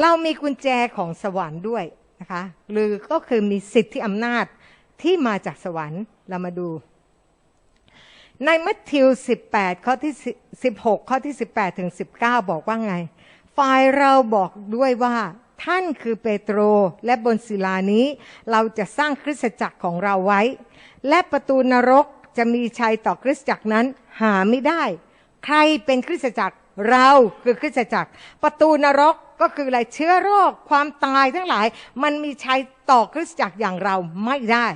เรามีกุญแจของสวรรค์ด้วยนะคะหรือก็คือมีสิทธิอำนาจที่มาจากสวรรค์เรามาดู ในมัทธิว 18 ข้อที่ 16 ข้อที่ 18 ถึง 19 บอกว่าไง ฝ่ายเราบอกด้วยว่าท่านคือเปโตรและบนศิลานี้ เราจะสร้างคริสตจักรของเราไว้ และประตูนรกจะมีชัยต่อคริสตจักรนั้นหาไม่ได้ ใครเป็นคริสตจักร เราคือคริสตจักร ประตูนรกก็คืออะไรเชื้อโรคความตายทั้งหลาย มันมีชัยต่อคริสตจักรอย่างเราไม่ได้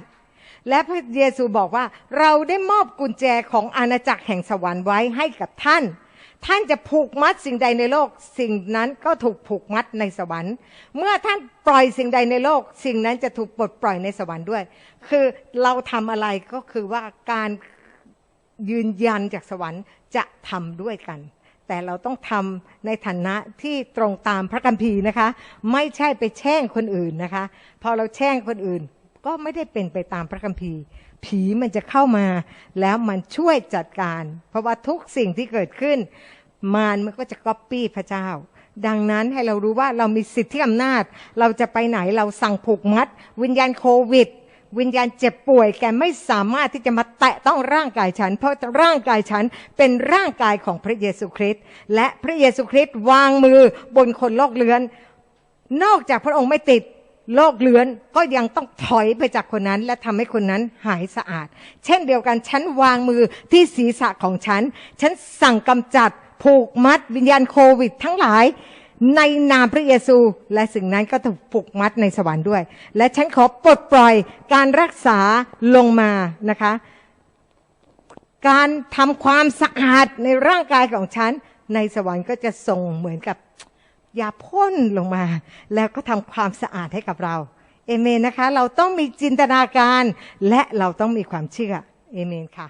และพระเยซูบอกว่า เราได้มอบกุญแจของอาณาจักรแห่งสวรรค์ไว้ให้กับท่าน ท่านจะผูกมัดสิ่งใดในโลก สิ่งนั้นก็ถูกผูกมัดในสวรรค์ เมื่อท่านปล่อยสิ่งใดในโลก สิ่งนั้นจะถูกปลดปล่อยในสวรรค์ด้วย คือเราทำอะไรก็คือว่าการยืนยันจากสวรรค์จะทำด้วยกัน แต่เราต้องทำในฐานะที่ตรงตามพระคัมภีร์นะคะ ไม่ใช่ไปแช่งคนอื่นนะคะ พอเราแช่งคนอื่น ก็ไม่ได้เป็นไปตามพระคัมภีร์ ผีมันจะเข้ามา แล้วมันช่วยจัดการ เพราะว่าทุกสิ่งที่เกิดขึ้น มารมันก็จะก๊อปปี้พระเจ้าดังนั้นให้เรารู้ว่าเรามีสิทธิอำนาจ เราจะไปไหนเราสั่งผูกมัด วิญญาณโควิด วิญญาณเจ็บป่วยแกไม่สามารถที่จะมาแตะต้องร่างกายฉัน เพราะร่างกายฉันเป็นร่างกายของพระเยซูคริสต์และพระเยซูคริสต์วางมือบนคนโรคเรื้อน นอกจากพระองค์ไม่ติดโรคเลือนก็ยังต้องถอยไปจากคนนั้น และทำให้คนนั้นหายสะอาด เช่นเดียวกันฉันวางมือที่ศีรษะของฉัน ฉันสั่งกำจัดผูกมัดวิญญาณโควิด ทั้งหลาย ในนามพระเยซู และสิ่งนั้นก็ถูกผูกมัดในสวรรค์ด้วย และฉันขอปลดปล่อยการรักษาลงมานะคะ การทำความสะอาดในร่างกายของฉัน ในสวรรค์ก็จะส่งเหมือนกับยาพ่นลงมา แล้วก็ทำความสะอาดให้กับเราเอเมนนะคะ เราต้องมีจินตนาการและเราต้องมีความเชื่อเอเมนค่ะ